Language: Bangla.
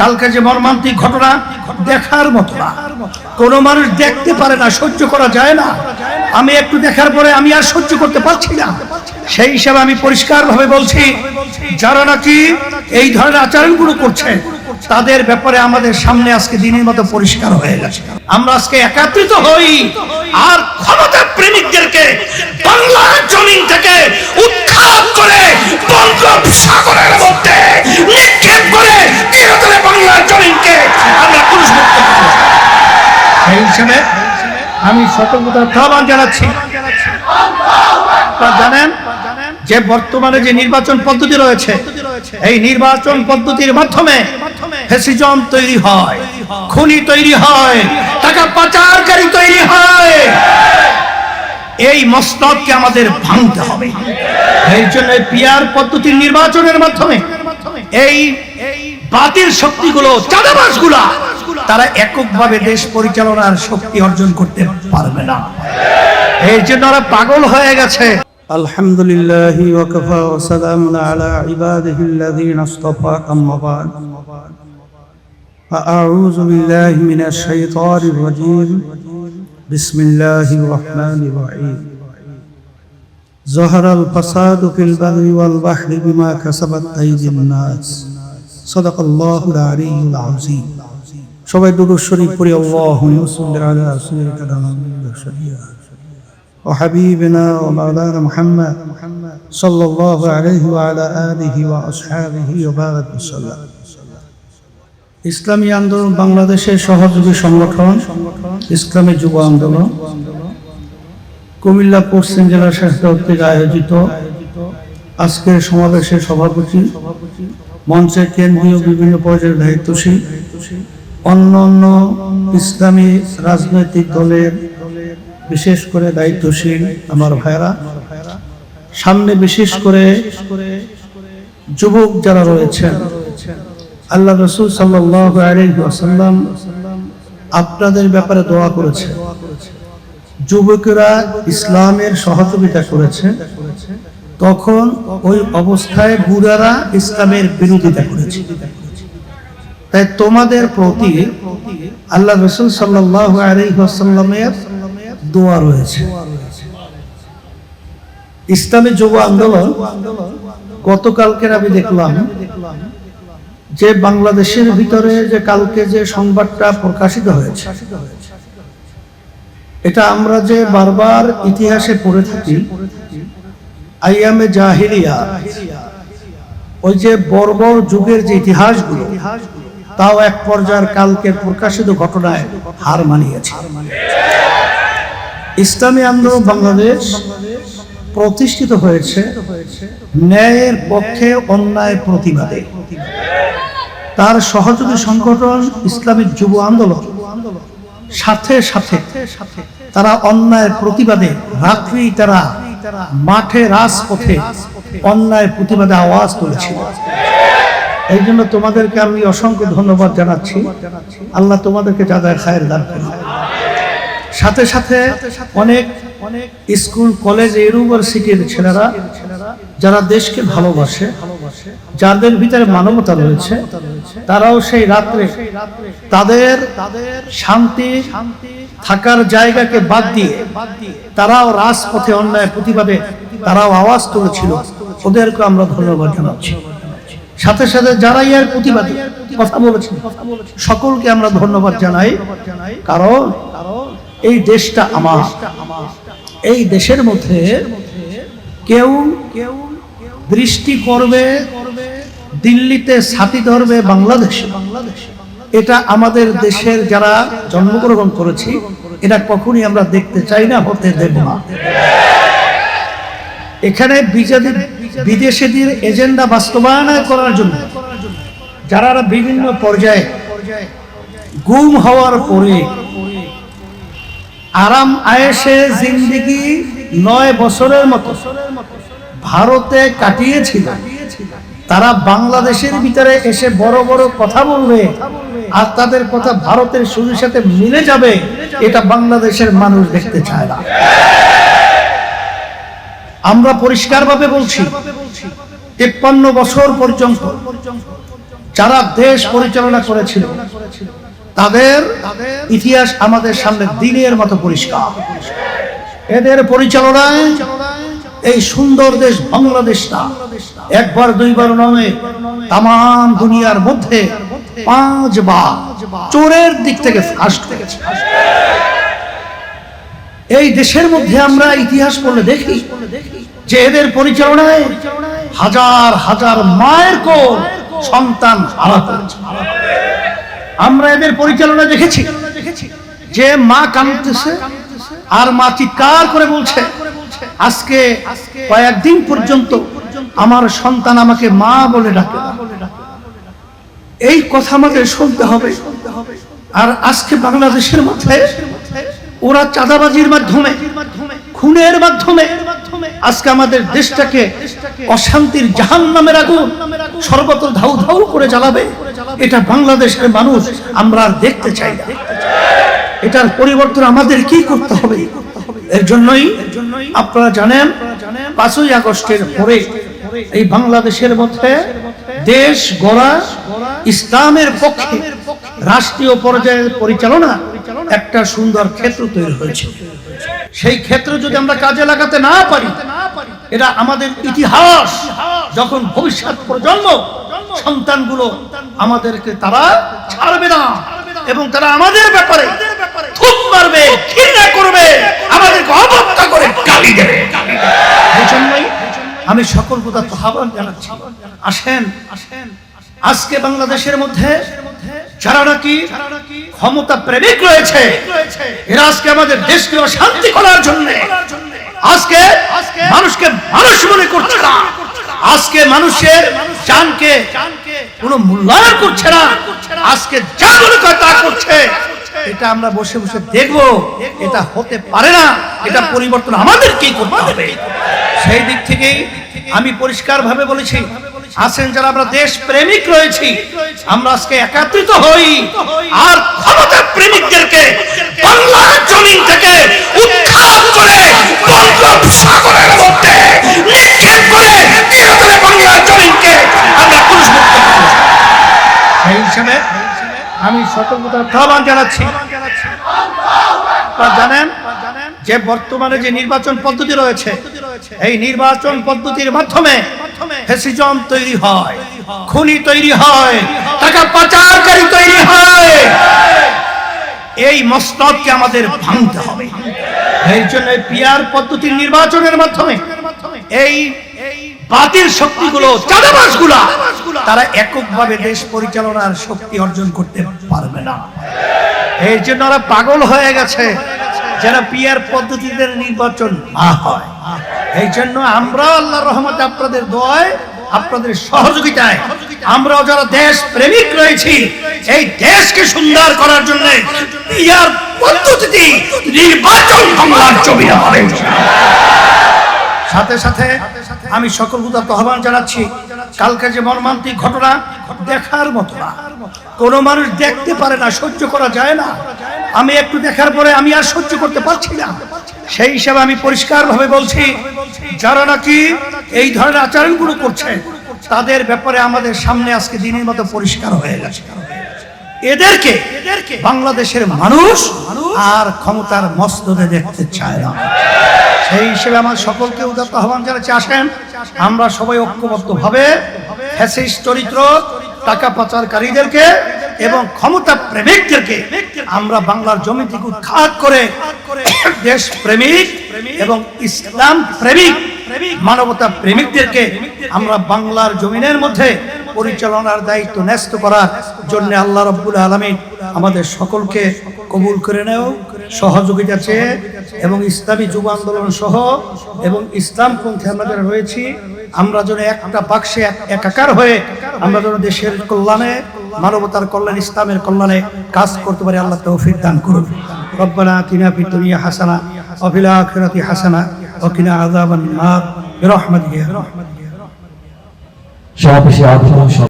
কালকে যে মর্মান্তিক ঘটনা দেখার মতো না। কোন মানুষ দেখতে পারে না, সহ্য করা যায় না। আমি একটু দেখার পরে আমি আর সহ্য করতে পারছি না। সেই হিসাবে আমি পরিষ্কার ভাবে বলছি, যারা নাকি এই ধরনের আচরণগুলো করছে, তাদের ব্যাপারে আমাদের সামনে আজকে দিনের মতো পরিষ্কার হয়ে গেছে। আমরা আজকে একাত্রিত হই, আর ক্ষমতা প্রেমিকদেরকে বাংলার জমিন থেকে উৎখাত করে বঙ্গোপসাগরের মধ্যে নিক্ষেপ করে চিরতরে বাংলার জমিনকে আমরা পুরুষ হিসেবে আমি সতর্কতার আহ্বান জানাচ্ছি। জানেন যে বর্তমানে যে নির্বাচন পদ্ধতি রয়েছে, এই নির্বাচন পদ্ধতির মাধ্যমে ফেসিজম তৈরি হয়, খুনি তৈরি হয়, টাকা পাচারকারী তৈরি হয়। এই মস্তককে আমাদের ভাঙতে হবে। এই জন্য পিয়ার পদ্ধতির নির্বাচনের মাধ্যমে এই বাতিল শক্তিগুলো চাঁদাবাসগুলা তারা এককভাবে দেশ পরিচালনার শক্তি অর্জন করতে পারবে না। এই জন্য ওরা পাগল হয়ে গেছে। আলহামদুলিল্লাহ ওয়াকাফা ওয়া সালামুন আলা আম্মা বাদ। আউযু বিল্লাহি মিনাশ শাইতানির রাজীম। بسم الله الرحمن الرحيم ظهر الفساد في البر والبحر بما كسبت أيدي الناس صدق الله العلي العظيم সবাই দুরূদ শরীফ পড়ি আল্লাহুম্মা সাল্লি আলা সাইয়্যিদিনা মুহাম্মাদ وحبيبنا ومولانا محمد صلى الله عليه وعلى آله وأصحابه وبارك وسلم ইসলামী আন্দোলন বাংলাদেশের সহযোগী সংগঠন, ইসলামী যুব আন্দোলন, কুমিল্লা পশ্চিম জেলা শাসক আয়োজিত আজকের সমাবেশের সভাপতি মঞ্চের কেন্দ্রীয় বিভিন্ন পর্যায়ের দায়িত্বশীল, অন্য অন্য ইসলামী রাজনৈতিক দলের বিশেষ করে দায়িত্বশীল আমার ভাইরা সামনে বিশেষ করে যুবক যারা রয়েছেন আল্লাহ রসুল সাল্লাম আপনাদের ব্যাপারে দোয়া করেছে। যুবকেরা ইসলামের সহযোগিতা করেছে। তখন ওই অবস্থায় বুড়ারা ইসলামের বিরোধিতা করেছে। তাই তোমাদের প্রতি আল্লাহ রসুল সাল্লাহ দোয়া রয়েছে। ইসলামী যুব আন্দোলন গতকালকের আমি দেখলাম যে বাংলাদেশের ভিতরে যে কালকে যে সংবাদটা প্রকাশিত হয়েছে, এটা আমরা যে বারবার ইতিহাসে পড়ে থাকি আইয়ামে জাহিলিয়া। ওই যে বর্বর যুগের যে ইতিহাসগুলো, তাও এক পর্যায়ের কালকে প্রকাশিত ঘটনায় হার মানিয়েছে। ইসলামী আন্দোলন বাংলাদেশ প্রতিষ্ঠিত হয়েছে ন্যায়ের পক্ষে অন্যায় প্রতিবাদে। তার সহযোগী সংগঠন ইসলামিক যুব আন্দোলন। সাথে সাথে তারা অন্যায়ের প্রতিবাদে রাত্রি তারা মাঠে রাজপথে অন্যায় প্রতিবাদে আওয়াজ তুলেছিল। এই জন্য তোমাদেরকে আমি অসংখ্য ধন্যবাদ জানাচ্ছি। আল্লাহ তোমাদেরকে যাদের খায়ের দান করুন। সাথে সাথে অনেক অনেক স্কুল, কলেজ ইউনিভার্সিটির ছেলেরা, যারা দেশকে ভালোবাসে যাদের ভিতরে মানবতা রয়েছে, তারাও সেই রাত্রে তাদের শান্তি থাকার জায়গাকে বাদ দিয়ে তারাও রাজপথে অন্যায় প্রতিবাদে তারাও আওয়াজ তুলেছিল। ওদেরকে আমরা ধন্যবাদ জানাচ্ছি। সাথে সাথে যারা এর প্রতিবাদী, কথা বলেছেন, সকলকে আমরা ধন্যবাদ জানাই। কারণ এই দেশটা আমার। এই দেশের মধ্যে কেউ কেউ দৃষ্টি করবে দিল্লিতে ছাতি ধরবে বাংলাদেশে। এটা আমাদের দেশের যারা জন্মগ্রহণ করেছি এটা কখনই আমরা দেখতে চাই না হতে দেব না। এখানে বিজেপি, বিদেশিদের এজেন্ডা বাস্তবায়ন করার জন্য যারা বিভিন্ন পর্যায়ে গুম হওয়ার পরে আরাম আয়েসে জিন্দিগি নয় বছরের মতো ভারতে কাটিয়েছিল তারা বাংলাদেশের ভিতরে এসে বড় বড় কথা বলবে, আর তাদের কথা ভারতের সুরের সাথে মিলে যাবে, এটা বাংলাদেশের মানুষ দেখতে চায় না। আমরা পরিষ্কারভাবে বলছি, তেপ্পান্ন বছর পর্যন্ত যারা দেশ পরিচালনা করেছিল, তাদের ইতিহাস আমাদের সামনে দিনের মতো পরিষ্কার। এদের পরিচালনায় এই সুন্দর দেশ বাংলাদেশটা একবার, দুইবার নয় তাম দুনিয়ার মধ্যে পাঁচবার চোরের দিক থেকে ফার্স্ট হয়েছে এই দেশের মধ্যে আমরা ইতিহাস পড়লে দেখি যে এদের পরিচালনায় হাজার হাজার মায়ের কোল সন্তান আমরা এদের পরিচালনা দেখেছি যে মা কাঁদতেছে আর মা চিৎকার করে বলছে আজকে কয়েকদিন পর্যন্ত আমার সন্তান আমাকে মা বলে ডাকে। এই কথা আমাদের শুনতে হবে। আর আজকে বাংলাদেশের মধ্যে ওরা চাঁদাবাজির মাধ্যমে খুনের মাধ্যমে আজকে আমাদের দেশটাকে অশান্তির জাহান নামের আগুন সর্বত্র ধাউ ধাউ করে জ্বালাবে। এটা বাংলাদেশের মানুষ আমরা আর দেখতে চাই না। এটার পরিবর্তন আমাদের কি করতে হবে? এর জন্যই আপনারা জানেন পাঁচই আগস্টের পরে এই বাংলাদেশের মধ্যে দেশ গড়া ইসলামের পক্ষে রাষ্ট্রীয় পর্যায়ে পরিচালনা একটা সুন্দর ক্ষেত্র তৈরি হয়েছে। সেই ক্ষেত্র যদি আমরা কাজে লাগাতে না পারি এটা আমাদের ইতিহাস। যখন ভবিষ্যৎ প্রজন্ম সন্তানগুলো আমাদেরকে তারা ছাড়বে না এবং তারা আমাদের ব্যাপারে থুপ মারবে, ঘৃণা করবে, আমাদেরকে অবজ্ঞা করে গালি দেবে। আমি সকল কথা আহ্বান জানাচ্ছি। আসেন আসেন আজকে বাংলাদেশের মধ্যে যারা নাকি ক্ষমতা প্রেমিক রয়েছে, এরা আজকে আমাদের দেশকে অশান্তি করার জন্য আজকে মানুষকে মানুষ মনে করছে না। আজকে মানুষের কোনো মূল্যায়ন করছে না। আজকে যা মনে করে তা করছে। এটা আমরা বসে বসে দেখব। এটা হতে পারে না। এটা পরিবর্তন আমাদেরকেই করতে হবে? সেই দিক থেকেই আমি পরিষ্কার ভাবে বলেছি আছেন যারা আমরা দেশ প্রেমিক রয়েছি আমরা আজকে একাত্রিত হই আর ক্ষমতা প্রেমিকদেরকে বাংলার জমিন থেকে উৎখাত করে বঙ্গোপসাগরের মধ্যে নিক্ষেপ করে চিরতরে বাংলার জমিনকে আমরা পুরস্কৃত করব। সেই হিসাবে আমি সতর্কতার আহ্বান জানাচ্ছি। জানেন যে বর্তমানে যে নির্বাচন পদ্ধতি রয়েছে এই নির্বাচন পদ্ধতির মাধ্যমে ফেসিজম তৈরি হয় খুনি তৈরি হয় টাকা পাচারকারী তৈরি হয়। এই মস্তদকে আমাদের ভাঙতে হবে। এই জন্য পিয়ার পদ্ধতির নির্বাচনের মাধ্যমে এই বাতিল শক্তিগুলো চাঁদাবাসগুলা তারা এককভাবে দেশ পরিচালনার শক্তি অর্জন করতে পারবে না। এই জন্য ওরা পাগল হয়ে গেছে, যেন পিয়ার পদ্ধতিতে নির্বাচন না হয়। এই জন্য আমরা আল্লাহ রহমতে আপনাদের দোয়ায়, আপনাদের সহযোগিতায়, আমরাও যারা দেশ প্রেমিক রয়েছি, এই দেশকে সুন্দর করার জন্য পিয়ার পদ্ধতিতে নির্বাচন বাংলার হবে সাথে সাথে আমি সকল উদাত্ত আহ্বান জানাচ্ছি কালকে যে মর্মান্তিক ঘটনা দেখার মতো না। কোন মানুষ দেখতে পারে না, সহ্য করা যায় না। আমি একটু দেখার পরে আমি আর সহ্য করতে পারছি না। সেই হিসাবে আমি পরিষ্কার ভাবে বলছি, যারা নাকি এই ধরনের আচরণগুলো করছে, তাদের ব্যাপারে আমাদের সামনে আজকে দিনের মতো পরিষ্কার হয়ে গেছে। এদেরকে বাংলাদেশের মানুষ আর ক্ষমতার মস্তদে দেখতে চায় না। সেই হিসেবে আমার সকলকে উদাত্ত আহ্বান জানাচ্ছি। আসেন। আমরা সবাই ঐক্যবদ্ধ ভাবে চরিত্র, টাকা পাচারকারীদেরকে এবং ক্ষমতা প্রেমিকদেরকে আমরা বাংলার জমি থেকে উৎখাত করে দেশ প্রেমিক এবং ইসলাম প্রেমিক মানবতা প্রেমিকদেরকে আমরা বাংলার জমিনের মধ্যে পরিচালনার দায়িত্ব ন্যস্ত করার জন্য আল্লাহ রব্বুল আলমী আমাদের সকলকে কবুল করে নেও। সহযোগিতা চেয়ে এবং ইসলামী যুব আন্দোলন সহ এবং ইসলাম পন্থে আমরা যারা রয়েছি, আমরা যেন একটা বাক্সে এক- একাকার হয়ে আমরা যেন দেশের কল্যাণে, মানবতার কল্যাণ, ইসলামের কল্যাণে কাজ করতে পারি, আল্লাহ তৌফিক দান করুন। রব্বানা ফিদ দুনিয়া হাসানা ওয়া ফিল আখিরাতি হাসানা ওয়া কিনা আযাবান নার। আগত